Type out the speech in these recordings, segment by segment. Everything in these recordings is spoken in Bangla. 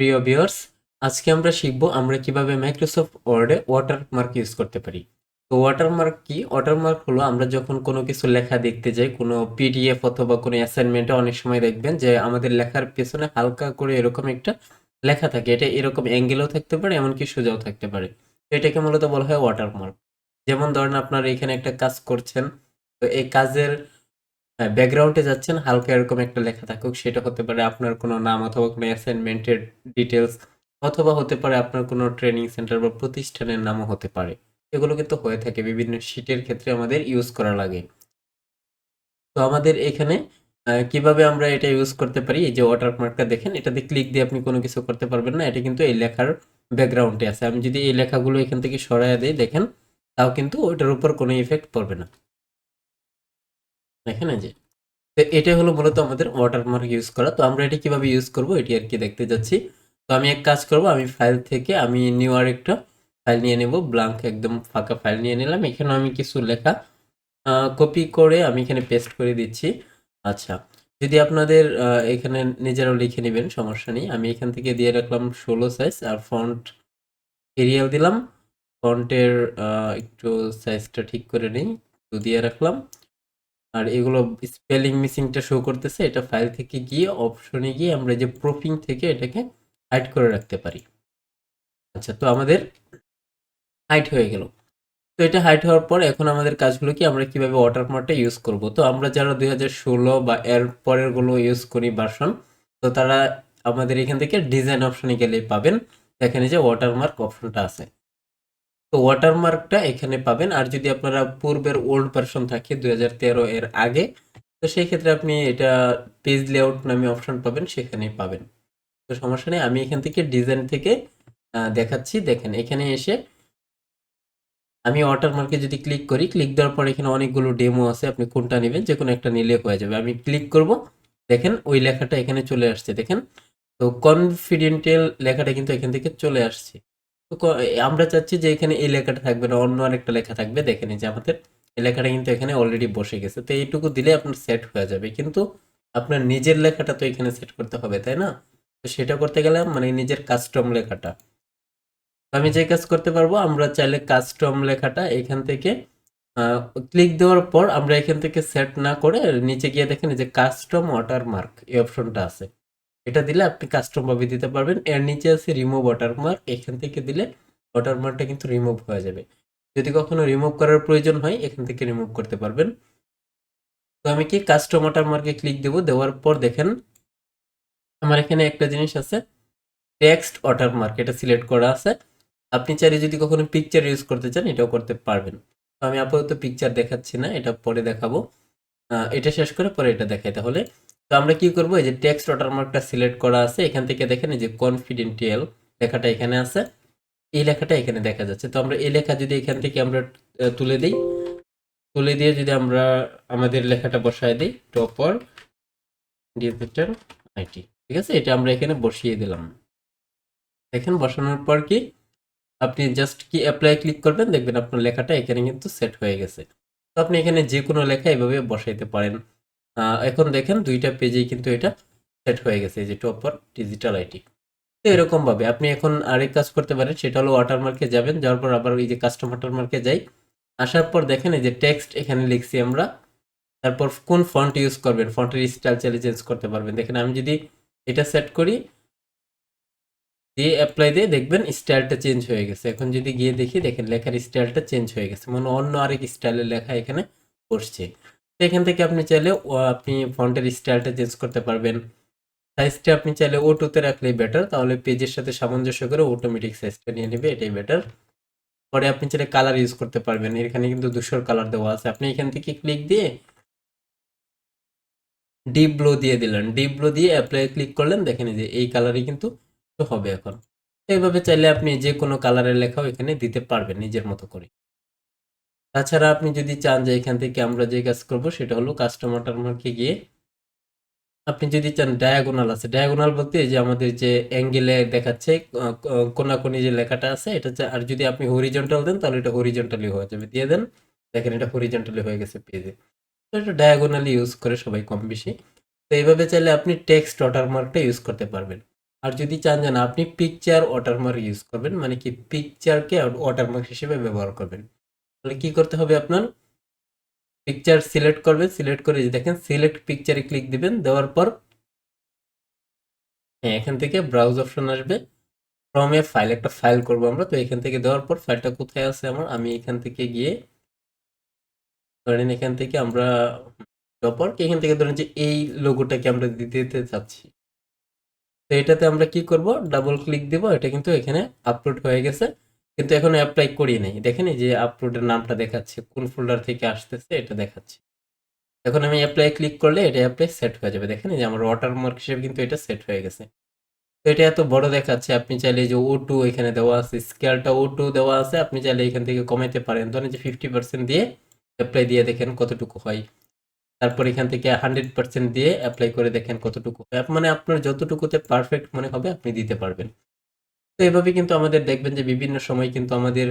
প্রিয় ভিউয়ার্স, আজকে আমরা শিখব আমরা কীভাবে মাইক্রোসফট ওয়ার্ডে ওয়াটারমার্ক ইউজ করতে পারি। তো ওয়াটারমার্ক কি? ওয়াটারমার্ক হলো আমরা যখন কোনো কিছু লেখা দেখতে যাই, কোনো পিডিএফ অথবা কোনো অ্যাসাইনমেন্টে অনেক সময় দেখবেন যে আমাদের লেখার পেছনে হালকা করে এরকম একটা লেখা থাকে। এটা এরকম অ্যাঙ্গেলও থাকতে পারে, এমনকি সোজাও থাকতে পারে। তো এটাকে মূলত বলা হয় ওয়াটারমার্ক যেমন ধরেন আপনারা এখানে একটা কাজ করছেন, তো এই কাজের ব্যাকগ্রাউন্ডে যাচ্ছেন, হালকা এরকম একটা লেখা থাকুক, সেটা হতে পারে আপনার কোনো নাম অথবা কোনো অ্যাসাইনমেন্টের ডিটেলস অথবা হতে পারে আপনার কোনো ট্রেনিং সেন্টার বা প্রতিষ্ঠানের নামও হতে পারে। এগুলো কিন্তু হয়ে থাকে, বিভিন্ন শীটের ক্ষেত্রে আমাদের ইউজ করা লাগে। তো আমাদের এখানে কীভাবে আমরা এটা ইউজ করতে পারি, এই যে ওয়াটারমার্কটা দেখেন, এটাতে ক্লিক দিয়ে আপনি কোনো কিছু করতে পারবেন না, এটা কিন্তু এই লেখার ব্যাকগ্রাউন্ডে আছে। আমি যদি এই লেখাগুলো এখান থেকে সরাইয়া দিই, দেখেন, তাও কিন্তু ওইটার উপর কোনো ইফেক্ট পড়বে না। দেখেন যে তো এটা হলো মূলত আমাদের ওয়াটারমার্ক ইউজ করা। তো আমরা এটা কীভাবে ইউজ করব এটি আর কি দেখতে যাচ্ছি। তো আমি এক কাজ করব, আমি ফাইল থেকে, আমি নিউ আর একটা ফাইল নিয়ে নেব ব্লাঙ্ক একদম ফাঁকা ফাইল নিয়ে নিলাম। এখানে আমি কিছু লেখা কপি করে আমি এখানে পেস্ট করে দিচ্ছি। আচ্ছা যদি আপনাদের এখানে নিজেরাও লিখে নেবেন, সমস্যা নেই। আমি এখান থেকে দিয়ে রাখলাম ষোলো সাইজ আর ফন্ট এরিয়াল দিলাম। ফন্টের একটু সাইজটা ঠিক করে নিই তো দিয়ে রাখলাম। আর এগুলো স্পেলিং মিসিংটা শো করতেছে, এটা ফাইল থেকে গিয়ে অপশনে গিয়ে আমরা যে প্রুফিং থেকে এটাকে হাইড করে রাখতে পারি। আচ্ছা তো আমাদের হাইড হয়ে গেল। তো এটা হাইড হওয়ার পর এখন আমাদের কাজগুলো কি আমরা কীভাবে ওয়াটারমার্কটা ইউজ করব? তো আমরা যারা দুই হাজার ষোলো বা এর পরেরগুলো ইউজ করি ভার্সন তো তারা আমাদের এখান থেকে ডিজাইন অপশনে গেলে পাবেন। এখানে যে ওয়াটারমার্ক অপশনটা আছে। তো ওয়াটারমার্কটা এখানে পাবেন। আর যদি আপনারা পূর্বের ওল্ড ভার্সন থাকে দুই হাজার তেরো এর আগে, তো সেই ক্ষেত্রে আপনি এটা পেজ লেআউট নামে অপশন পাবেন, সেখানেই পাবেন। তো সমস্যা নেই, আমি এখান থেকে ডিজাইন থেকে দেখাচ্ছি। দেখেন, এখানে এসে আমি ওয়াটারমার্কে যদি ক্লিক করি ক্লিক দেওয়ার পর এখানে অনেকগুলো ডেমো আছে, আপনি কোনটা নেবেন? যে কোনো একটা নিলে হয়ে যাবে। আমি ক্লিক করব। দেখেন, ওই লেখাটা এখানে চলে আসছে। দেখেন, তো কনফিডেন্টিয়াল লেখাটা কিন্তু এখান থেকে চলে আসছে। আমরা চাচ্ছি যে এখানে এই লেখাটা থাকবে না, অন্য আরেকটা লেখা থাকবে। দেখেন এই যে আমাদের এই লেখাটা কিন্তু এখানে অলরেডি বসে গেছে। তো এইটুকু দিলে আপনার সেট হয়ে যাবে। কিন্তু আপনার নিজের লেখাটা তো এখানে সেট করতে হবে, তাই না? তো সেটা করতে গেলে মানে নিজের কাস্টম লেখাটা। আমি যে কাজ করতে পারব, আমরা চাইলে কাস্টম লেখাটা এখান থেকে ক্লিক দেওয়ার পর আমরা এখান থেকে সেট না করে নিচে গিয়ে দেখেন যে কাস্টম ওয়াটার মার্ক এই অপশনটা আছে। এটা দিলে আপনি কাস্টম ভাবে দিতে পারবেন। এর নিচে আছে রিমুভ ওয়াটারমার্ক এখান থেকে দিলে ওয়াটারমার্কটা কিন্তু রিমুভ হয়ে যাবে। যদি কখনো রিমুভ করার প্রয়োজন হয়, এখান থেকে রিমুভ করতে পারবেন। তো আমি কি কাস্টম ওয়াটারমার্কে ক্লিক দেবো? দেওয়ার পর দেখেন, আমার এখানে একটা জিনিস আছে। টেক্সট ওয়াটারমার্ক এটা সিলেক্ট করা আছে। আপনি চাইলে যদি কখনো পিকচার ইউজ করতে চান, এটাও করতে পারবেন। তো আমি আপাতত পিকচার দেখাচ্ছি না, এটা পরে দেখাবো। এটা শেষ করে পরে এটা দেখাই তাহলে। তো আমরা কি করব? এই যে টেক্সট ওয়াটারমার্কটা সিলেক্ট করা আছে, এখান থেকে দেখেন এই যে কনফিডেন্টিয়াল লেখাটা এখানে আছে। এই লেখাটা এখানে দেখা যাচ্ছে। তো আমরা এই লেখা যদি এখান থেকে আমরা তুলে দিই, তুলে দিয়ে যদি আমরা আমাদের লেখাটা বসায় দিই টপার ডিজিটাল আইটি ঠিক আছে? এটা আমরা এখানে বসিয়ে দিলাম। দেখেন বসানোর পর কি, আপনি জাস্ট কি অ্যাপ্লাই ক্লিক করবেন, দেখবেন আপনার লেখাটা এখানে কিন্তু সেট হয়ে গেছে। তো আপনি এখানে যে কোনো লেখা এভাবে বসাইতে পারেন। এখন দেখেন দুইটা পেজেই কিন্তু এটা সেট হয়ে গেছে যে ফর ডিজিটাল আইটি তো এরকম ভাবে আপনি এখন আরেক কাজ করতে পারেন, সেটা হলো ওয়াটারমার্কে যাবেন, যাওয়ার পর আবার এই যে কাস্টম ওয়াটারমার্কে যাই। আসার পর দেখেন এই যে টেক্সট এখানে লিখছি আমরা, তারপর কোন ফন্ট ইউজ করবেন ফন্টের স্টাইল চাইলে চেঞ্জ করতে পারবেন। দেখেন আমি যদি এটা সেট করি, দিয়ে অ্যাপ্লাই দিয়ে দেখবেন স্টাইলটা চেঞ্জ হয়ে গেছে। এখন যদি গিয়ে দেখি, দেখেন লেখার স্টাইলটা চেঞ্জ হয়ে গেছে মানে অন্য আরেক স্টাইলের লেখা এখানে বসছে। এখান থেকে আপনি চাইলে, ও, আপনি ফন্টের স্টাইলটা চেঞ্জ করতে পারবেন। সাইজটা আপনি চাইলে ওটুতে রাখলেই বেটার তাহলে পেজের সাথে সামঞ্জস্য করে অটোমেটিক সাইজটা নিয়ে নেবে, এটাই বেটার পরে আপনি চাইলে কালার ইউজ করতে পারবেন, এখানে কিন্তু দুশোর কালার দেওয়া আছে। আপনি এখান থেকে ক্লিক দিয়ে ডিপ ব্লু দিয়ে দিলেন। ডিপ ব্লু দিয়ে অ্যাপ্লাই ক্লিক করলেন, দেখেন যে, এই কালারই কিন্তু হবে এখন। এইভাবে চাইলে আপনি যে কোনো কালারের লেখাও এখানে দিতে পারবেন, নিজের মতো করে। তাছাড়া আপনি যদি চান যে এখান থেকে আমরা যে কাজ করব সেটা হলো কাস্টমার টার্মার্কে গিয়ে আপনি যদি চান ডায়াগোনাল আছে। ডায়াগোনাল বলতে যে আমাদের যে অ্যাঙ্গেলে দেখাচ্ছে কোনাকুনি যে লেখাটা আছে, এটা আর যদি আপনি হরিজন্টাল দেন, তাহলে এটা হরিজন্টালি হয়ে যাবে। দিয়ে দেন, দেখেন এটা হরিজন্টালি হয়ে গেছে পেজে তো এটা ডায়াগোনালি ইউজ করে সবাই কম বেশি। তো এইভাবে চাইলে আপনি টেক্সট ওয়াটারমার্কটা ইউজ করতে পারবেন। আর যদি চান যে না, আপনি পিকচার ওয়াটারমার্ক ইউজ করবেন মানে কি পিকচারকে ওয়াটারমার্ক হিসেবে ব্যবহার করবেন। তাহলে কি করতে হবে আপনার? পিকচার সিলেক্ট করবে সিলেক্ট করে দেখেন সিলেক্ট পিকচারে ক্লিক দিবেন, দেওয়ার পর হ্যাঁ এখান থেকে ব্রাউজ অপশন আসবে। ক্রমে ফাইল একটা ফাইল করব আমরা, তো এখান থেকে দেওয়ার পর ফাইলটা কোথায় আছে আমার? আমি এখান থেকে গিয়ে ধরেন এখান থেকে আমরা পর এখান থেকে ধরেন যে এই লোগোটাকে আমরা দিতে চাচ্ছি। তো এটাতে আমরা কি করব? ডাবল ক্লিক দেব, এটা কিন্তু এখানে আপলোড হয়ে গেছে। কিন্তু এখনও অ্যাপ্লাই করি নাই। দেখেন যে আপলোডের নামটা দেখাচ্ছে, কোন ফোল্ডার থেকে আসতেছে এটা দেখাচ্ছে। এখন আমি অ্যাপ্লাই ক্লিক করলে এটা অ্যাপ্লাই সেট হয়ে যাবে। দেখেন যে আমার ওয়াটারমার্ক হিসেবে কিন্তু এটা সেট হয়ে গেছে। তো এটা এত বড় দেখাচ্ছে, আপনি চাইলে যে ও টু এখানে দেওয়া আছে স্কেলটা ও টু দেওয়া আছে, আপনি চাইলে এখান থেকে কমাইতে পারেন। ধরেন যে ফিফটি পার্সেন্ট দিয়ে অ্যাপ্লাই দিয়ে দেখেন কতটুকু হয়। তারপর এখান থেকে হান্ড্রেড পার্সেন্ট দিয়ে অ্যাপ্লাই করে দেখেন কতটুকু হয়। মানে আপনার যতটুকুতে পারফেক্ট মনে হবে, আপনি দিতে পারবেন। তো এভাবে কিন্তু আমাদের দেখবেন যে বিভিন্ন সময় কিন্তু আমাদের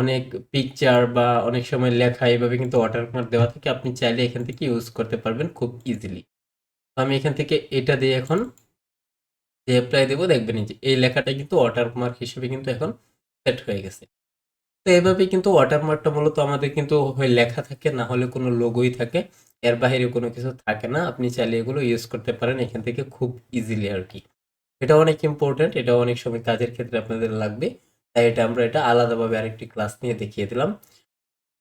অনেক পিকচার বা অনেক সময় লেখা এভাবে কিন্তু ওয়াটারমার্ক দেওয়া থাকে। আপনি চাইলে এখান থেকে ইউজ করতে পারবেন খুব ইজিলি আমি এখান থেকে এটা দিয়ে এখন যে অ্যাপ্লাই দেবো, দেখবেন যে, এই লেখাটা কিন্তু ওয়াটারমার্ক হিসেবে কিন্তু এখন সেট হয়ে গেছে। তো এভাবে কিন্তু ওয়াটারমার্কটা মূলত আমাদের কিন্তু লেখা থাকে, না হলে কোনো লোগোই থাকে, এর বাইরে কোনো কিছু থাকে না। আপনি চাইলে এগুলো ইউজ করতে পারেন এখান থেকে খুব ইজিলি আর কি। এটা অনেক ইম্পর্টেন্ট এটা অনেক সময় কাজের ক্ষেত্রে আপনাদের লাগবে। তাই এটা আমরা এটা আলাদাভাবে আরেকটি ক্লাস নিয়ে দেখিয়ে দিলাম।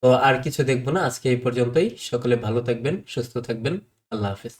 তো আর কিছু দেখব না, আজকে এই পর্যন্তই। সকলে ভালো থাকবেন, সুস্থ থাকবেন। আল্লাহ হাফেজ।